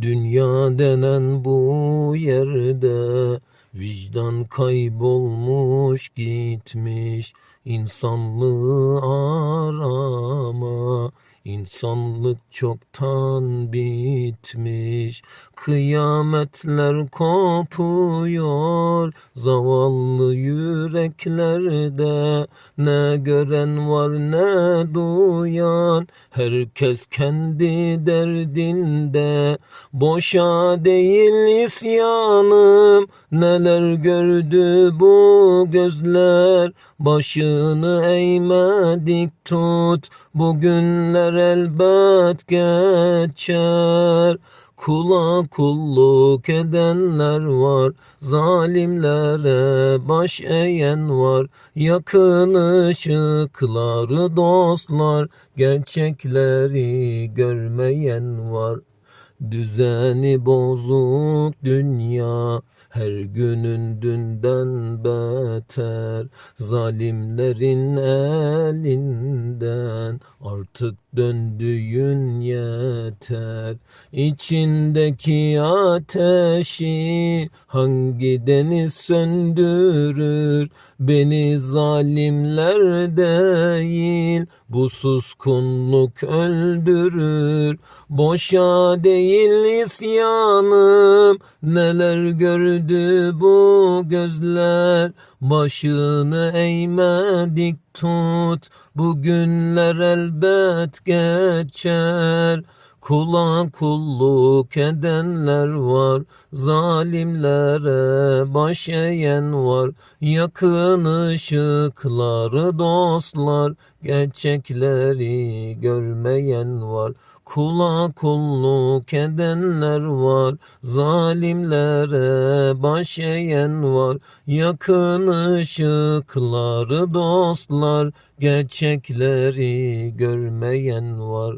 Dünya denen bu yerde vicdan kaybolmuş gitmiş insanlığı arama insanlık çoktan bitmiş kıyametler kopuyor. Zavallı yüreklerde ne gören var ne duyan? Herkes kendi derdinde boşa değil isyanım neler gördü bu gözler? Başını eğme dik tut. Bugünler elbet geçer. Kula kulluk edenler var, zalimlere baş eğen var. Yakın ışıkları dostlar, gerçekleri görmeyen var. Düzeni bozuk dünya her günün dünden beter. Zalimlerin elinden artık döndüğün yeter. İçindeki ateşi hangi deniz söndürür? Beni zalimler değil bu suskunluk öldürür. Boşa değil isyanım. Neler gördü bu gözler? Başını eğme dik tut Bugünler elbet geçer Kula kulluk edenler var, zalimlere baş eğen var. Yakın ışıkları dostlar, gerçekleri görmeyen var. Kula kulluk edenler var, zalimlere baş eğen var. Yakın ışıkları dostlar, gerçekleri görmeyen var.